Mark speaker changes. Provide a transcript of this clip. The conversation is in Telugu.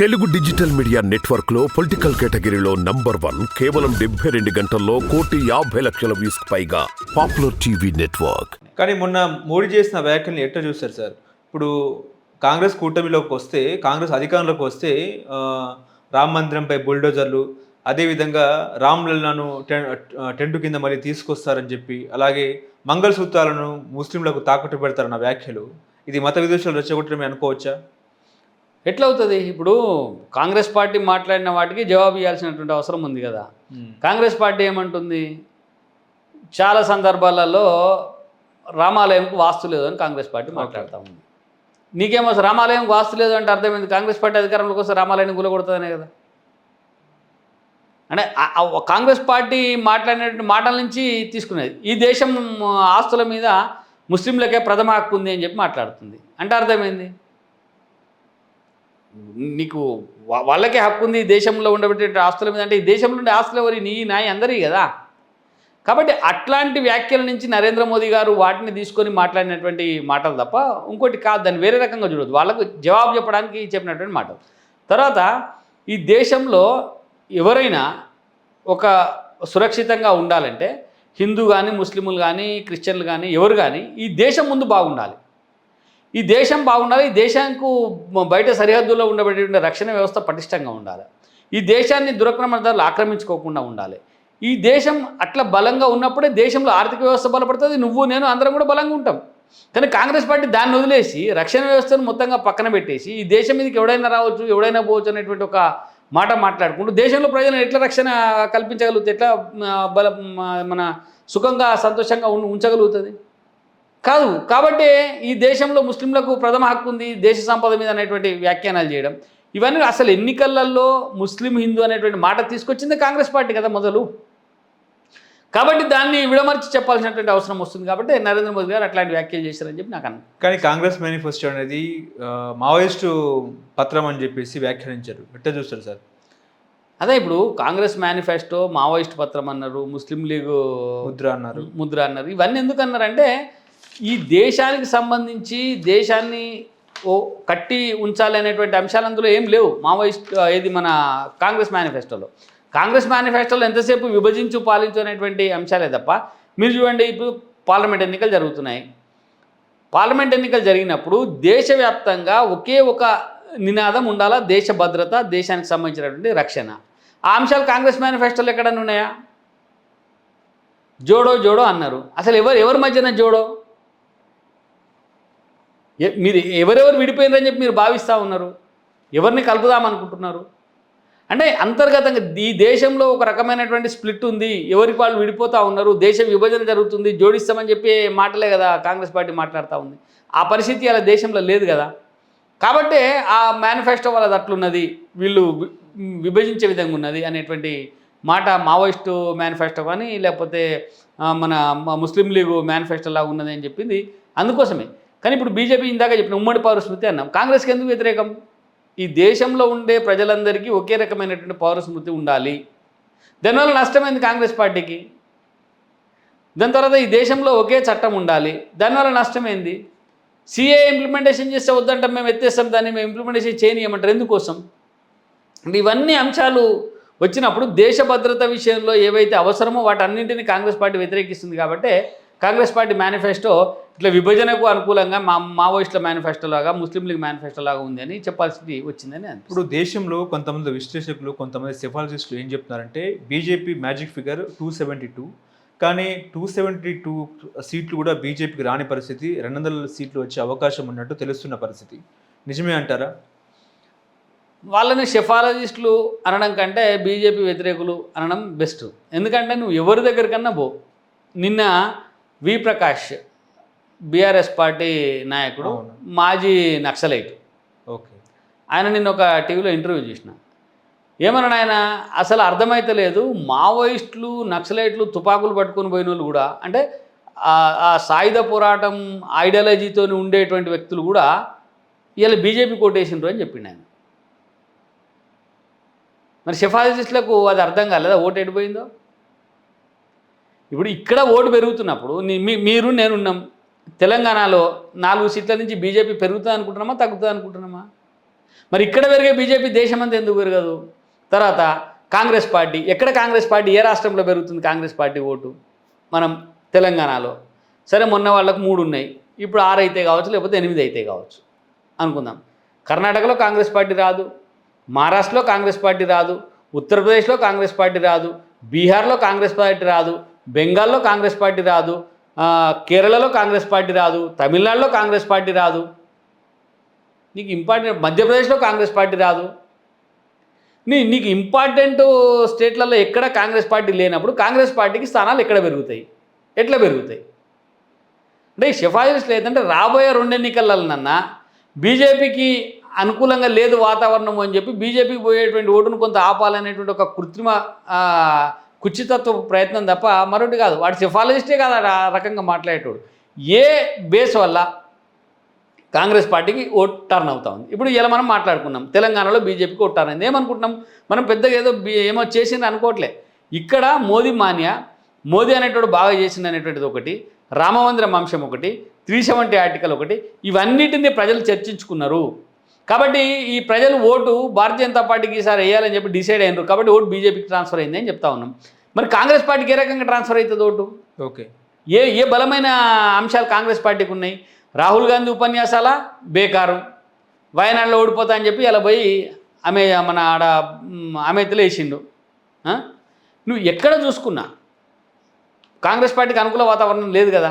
Speaker 1: తెలుగు డిజిటల్ మీడియా నెట్వర్క్లో పొలిటికల్ కేటగిరీలో నంబర్ వన్ కేవలం డెబ్బై రెండు గంటల్లో కోటి యాభై లక్షల వ్యూస్ పైగా పాపులర్ టీవీ నెట్వర్క్.
Speaker 2: కానీ మొన్న మోడీ చేసిన వ్యాఖ్యల్ని ఎట్లా చూస్తారు సార్? ఇప్పుడు కాంగ్రెస్ కూటమిలోకి వస్తే కాంగ్రెస్ అధికారంలోకి వస్తే రామ రామ్ మందిరంపై బుల్డోజర్లు అదేవిధంగా రామ్ లల్లాను టెంటు టెంట్ కింద మళ్ళీ తీసుకొస్తారని చెప్పి అలాగే మంగళసూత్రాలను ముస్లింలకు తాకట్టు పెడతారన్న వ్యాఖ్యలు ఇది మత విదేశాలు రెచ్చగొట్టడమే అనుకోవచ్చా?
Speaker 3: ఎట్లా అవుతుంది ఇప్పుడు కాంగ్రెస్ పార్టీ మాట్లాడిన వాటికి జవాబు ఇవ్వాల్సినటువంటి అవసరం ఉంది కదా. కాంగ్రెస్ పార్టీ ఏమంటుంది? చాలా సందర్భాలలో రామాలయంకు వాస్తు లేదు అని కాంగ్రెస్ పార్టీ మాట్లాడుతూ ఉంది. నీకేమో అసలు రామాలయంకు వాస్తు లేదు అంటే అర్థమైంది. కాంగ్రెస్ పార్టీ అధికారంలోకి వస్తే రామాలయాన్ని కూలగొడుతుందనే కదా. అంటే కాంగ్రెస్ పార్టీ మాట్లాడినటువంటి మాటల నుంచి తీసుకునేది. ఈ దేశం ఆస్తుల మీద ముస్లింలకే ప్రథమ హక్కు ఉంది అని చెప్పి మాట్లాడుతుంది. అంటే అర్థమైంది? నీకు వాళ్ళకే హక్కు ఉంది ఈ దేశంలో ఉండబెట్టే ఆస్తుల మీద. అంటే ఈ దేశంలో ఉండే ఆస్తులు ఎవరి? నీ నాయి అందరి కదా. కాబట్టి అట్లాంటి వ్యాఖ్యల నుంచి నరేంద్ర మోదీ గారు వాటిని తీసుకొని మాట్లాడినటువంటి మాటలు తప్ప ఇంకోటి కాదు. దాన్ని వేరే రకంగా చూడదు వాళ్ళకు జవాబు చెప్పడానికి చెప్పినటువంటి మాటలు. తర్వాత ఈ దేశంలో ఎవరైనా ఒక సురక్షితంగా ఉండాలంటే హిందూ కానీ ముస్లింలు కానీ క్రిస్టియన్లు కానీ ఎవరు కానీ ఈ దేశం ముందు బాగుండాలి. ఈ దేశం బాగుండాలి ఈ దేశానికి బయట సరిహద్దుల్లో ఉండబడేటువంటి రక్షణ వ్యవస్థ పటిష్టంగా ఉండాలి. ఈ దేశాన్ని దురక్రమణదారులు ఆక్రమించుకోకుండా ఉండాలి. ఈ దేశం అట్లా బలంగా ఉన్నప్పుడే దేశంలో ఆర్థిక వ్యవస్థ బలపడుతుంది నువ్వు నేను అందరం కూడా బలంగా ఉంటాం. కానీ కాంగ్రెస్ పార్టీ దాన్ని వదిలేసి రక్షణ వ్యవస్థను మొత్తంగా పక్కన పెట్టేసి ఈ దేశం మీదకి ఎవడైనా రావచ్చు ఎవడైనా పోవచ్చు అనేటువంటి ఒక మాట మాట్లాడుకుంటూ దేశంలో ప్రజలను ఎట్లా రక్షణ కల్పించగలుగుతుంది ఎట్లా బల మన సుఖంగా సంతోషంగా ఉం- ఉంచగలుగుతుంది? కాదు కాబట్టి ఈ దేశంలో ముస్లింలకు ప్రథమ హక్కు ఉంది దేశ సంపద మీద అనేటువంటి వ్యాఖ్యానాలు చేయడం. ఇవన్నీ అసలు ఎన్నికలలో ముస్లిం హిందూ అనేటువంటి మాట తీసుకొచ్చింది కాంగ్రెస్ పార్టీ కదా మొదలు. కాబట్టి దాన్ని విడమర్చి చెప్పాల్సినటువంటి అవసరం వస్తుంది కాబట్టి నరేంద్ర మోదీ గారు అట్లాంటి వ్యాఖ్యలు చేశారని చెప్పి నాకు అన్న
Speaker 2: కానీ కాంగ్రెస్ మేనిఫెస్టో అనేది మావోయిస్టు పత్రం అని చెప్పేసి వ్యాఖ్యానించారు. ఎట్లా చూస్తారు సార్?
Speaker 3: అదే ఇప్పుడు కాంగ్రెస్ మేనిఫెస్టో మావోయిస్ట్ పత్రం అన్నారు ముస్లిం లీగ్
Speaker 2: ముద్ర అన్నారు.
Speaker 3: ముద్ర అన్నారు. ఇవన్నీ ఎందుకు అన్నారంటే ఈ దేశానికి సంబంధించి దేశాన్ని ఓ కట్టి ఉంచాలి అనేటువంటి అంశాలు అందులో ఏం లేవు. మావోయిస్ట్ ఏది మన కాంగ్రెస్ మేనిఫెస్టోలో. కాంగ్రెస్ మేనిఫెస్టోలో ఎంతసేపు విభజించు పాలించు అనేటువంటి అంశాలే తప్ప మీరు చూడండి ఇప్పుడు పార్లమెంట్ ఎన్నికలు జరుగుతున్నాయి. పార్లమెంట్ ఎన్నికలు జరిగినప్పుడు దేశవ్యాప్తంగా ఒకే ఒక నినాదం ఉండాలా? దేశ భద్రత దేశానికి సంబంధించినటువంటి రక్షణ. ఆ అంశాలు కాంగ్రెస్ మేనిఫెస్టోలు ఎక్కడన్నా ఉన్నాయా? జోడో జోడో అన్నారు. అసలు ఎవరు ఎవరి మధ్యన జోడో? మీరు ఎవరెవరు విడిపోయిందని చెప్పి మీరు భావిస్తూ ఉన్నారు? ఎవరిని కలుపుదామనుకుంటున్నారు అంటే అంతర్గతంగా ఈ దేశంలో ఒక రకమైనటువంటి స్ప్లిట్ ఉంది. ఎవరికి వాళ్ళు విడిపోతూ ఉన్నారు? దేశ విభజన జరుగుతుంది. జోడిస్తామని చెప్పే మాటలే కదా కాంగ్రెస్ పార్టీ మాట్లాడుతూ ఉంది. ఆ పరిస్థితి అలా దేశంలో లేదు కదా. కాబట్టి ఆ మేనిఫెస్టో వాళ్ళది అట్లున్నది. వీళ్ళు విభజించే విధంగా ఉన్నది అనేటువంటి మాట మావోయిస్టు మేనిఫెస్టో కానీ లేకపోతే మన ముస్లిం లీగ్ మేనిఫెస్టో లాగా ఉన్నది అని చెప్పింది. అందుకోసమే కానీ ఇప్పుడు బీజేపీ ఇందాక చెప్పిన ఉమ్మడి పౌరస్మృతి అన్నాం. కాంగ్రెస్కి ఎందుకు వ్యతిరేకం? ఈ దేశంలో ఉండే ప్రజలందరికీ ఒకే రకమైనటువంటి పౌరస్మృతి ఉండాలి. దానివల్ల నష్టమైంది కాంగ్రెస్ పార్టీకి. దాని తర్వాత ఈ దేశంలో ఒకే చట్టం ఉండాలి. దానివల్ల నష్టమైంది. సిఏ ఇంప్లిమెంటేషన్ చేస్తే వద్దంటాం మేము ఎత్తేస్తాం దాన్ని మేము ఇంప్లిమెంటేషన్ చేయనియమంటారు. ఎందుకోసం? అంటే ఇవన్నీ అంశాలు వచ్చినప్పుడు దేశ భద్రత విషయంలో ఏవైతే అవసరమో వాటన్నింటినీ కాంగ్రెస్ పార్టీ వ్యతిరేకిస్తుంది కాబట్టి కాంగ్రెస్ పార్టీ మేనిఫెస్టో ఇట్లా విభజనకు అనుకూలంగా మా మావోయిస్టుల మేనిఫెస్టో లాగా ముస్లిం లీగ్ మేనిఫెస్టో లాగా ఉంది అని చెప్పాల్సింది వచ్చిందని
Speaker 2: ఇప్పుడు దేశంలో కొంతమంది విశ్లేషకులు కొంతమంది సెఫాలజిస్టులు ఏం చెప్తున్నారంటే BJP magic figure two seventy two కానీ టూ సెవెంటీ టూ సీట్లు కూడా బీజేపీకి రాని పరిస్థితి రెండు వందల సీట్లు వచ్చే అవకాశం ఉన్నట్టు తెలుస్తున్న పరిస్థితి. నిజమే అంటారా?
Speaker 3: వాళ్ళని షెఫాలజిస్టులు అనడం కంటే బీజేపీ వ్యతిరేకులు అనడం బెస్ట్ ఎందుకంటే నువ్వు ఎవరి దగ్గరికన్నా పో. నిన్న వి ప్రకాష్ బీఆర్ఎస్ పార్టీ నాయకుడు. మాజీ నక్సలైట్.
Speaker 2: ఓకే.
Speaker 3: ఆయన నిన్న ఒక టీవీలో ఇంటర్వ్యూ చేసిన. ఏమన్నాడు ఆయన అసలు అర్థమైతలేదు మావోయిస్టులు నక్సలైట్లు తుపాకులు పట్టుకొని పోయిన వాళ్ళు కూడా అంటే ఆ- ఆ సాయుధ పోరాటం ఐడియాలజీతో ఉండేటువంటి వ్యక్తులు కూడా ఇలా బీజేపీ కోటేసిండ్రు అని చెప్పిండు ఆయన. మరి సిఫారసిస్టులకు అది అర్థం కాలేదా? ఓటు ఎడిపోయిందో ఇప్పుడు ఇక్కడ ఓటు పెరుగుతున్నప్పుడు మీరు నేను మీరు నేనున్నాం. తెలంగాణలో నాలుగు సీట్ల నుంచి బీజేపీ పెరుగుతుంది అనుకుంటున్నామా తగ్గుతుంది అనుకుంటున్నామా? మరి ఇక్కడ పెరిగే బీజేపీ దేశమంతా ఎందుకు పెరగదు? తర్వాత కాంగ్రెస్ పార్టీ ఎక్కడ కాంగ్రెస్ పార్టీ ఏ రాష్ట్రంలో పెరుగుతుంది కాంగ్రెస్ పార్టీ ఓటు? మనం తెలంగాణలో. సరే మొన్న వాళ్ళకు మూడు ఉన్నాయి. ఇప్పుడు ఆరు అయితే కావచ్చు లేకపోతే ఎనిమిది అయితే కావచ్చు. అనుకుందాం. కర్ణాటకలో కాంగ్రెస్ పార్టీ రాదు. మహారాష్ట్రలో కాంగ్రెస్ పార్టీ రాదు. ఉత్తరప్రదేశ్లో కాంగ్రెస్ పార్టీ రాదు. బీహార్లో కాంగ్రెస్ పార్టీ రాదు. బెంగాల్లో కాంగ్రెస్ పార్టీ రాదు కేరళలో కాంగ్రెస్ పార్టీ రాదు తమిళనాడులో కాంగ్రెస్ పార్టీ రాదు. నీకు ఇంపార్టెంట్ మధ్యప్రదేశ్లో కాంగ్రెస్ పార్టీ రాదు. నీ నీకు ఇంపార్టెంట్ స్టేట్లలో ఎక్కడ కాంగ్రెస్ పార్టీ లేనప్పుడు కాంగ్రెస్ పార్టీకి స్థానాలు ఎక్కడ పెరుగుతాయి? ఎట్లా పెరుగుతాయి? అంటే ఈ సిఫారసు లేదంటే రాబోయే రెండు ఎన్నికలన్నా బీజేపీకి అనుకూలంగా లేదు వాతావరణం అని చెప్పి బీజేపీకి పోయేటువంటి ఓటును కొంత ఆపాలనేటువంటి ఒక కృత్రిమ కుచ్చితత్వ కుచితత్వ ప్రయత్నం తప్ప మరొకటి కాదు. వాడు సిఫాలజిస్టే కాదు ఆ రకంగా మాట్లాడేటోడు. ఏ బేస్ వల్ల కాంగ్రెస్ పార్టీకి ఓట్ టర్న్ అవుతా ఉంది? ఇప్పుడు ఇలా మనం మాట్లాడుకున్నాం. తెలంగాణలో బీజేపీకి ఓట్ టర్న్ అయింది. ఏమనుకుంటున్నాం? మనం పెద్దగా ఏదో ఏమో చేసింది అనుకోవట్లే. ఇక్కడ మోదీ మాన్యా మోదీ అనేటోడు బాగా చేసింది అనేటువంటిది ఒకటి రామమందిరం అంశం ఒకటి త్రీ సెవెంటీ ఆర్టికల్ ఒకటి ఇవన్నిటిని ప్రజలు చర్చించుకున్నారు. కాబట్టి ఈ ప్రజలు ఓటు భారతీయ జనతా పార్టీకి ఈసారి వేయాలని చెప్పి డిసైడ్ అయినారు. కాబట్టి ఓటు బీజేపీకి ట్రాన్స్ఫర్ అయింది అని చెప్తా ఉన్నాం. మరి కాంగ్రెస్ పార్టీకి ఏ రకంగా ట్రాన్స్ఫర్ అవుతుంది ఓటు?
Speaker 2: ఓకే.
Speaker 3: ఏ ఏ బలమైన అంశాలు కాంగ్రెస్ పార్టీకి ఉన్నాయి? రాహుల్ గాంధీ ఉపన్యాసాల? బేకారు. వయనాడులో ఓడిపోతా అని చెప్పి అలా పోయి ఆమె మన ఆడ మ్, అమెతలో వేసిండు? నువ్వు ఎక్కడ చూసుకున్నా? కాంగ్రెస్ పార్టీకి అనుకూల వాతావరణం లేదు కదా?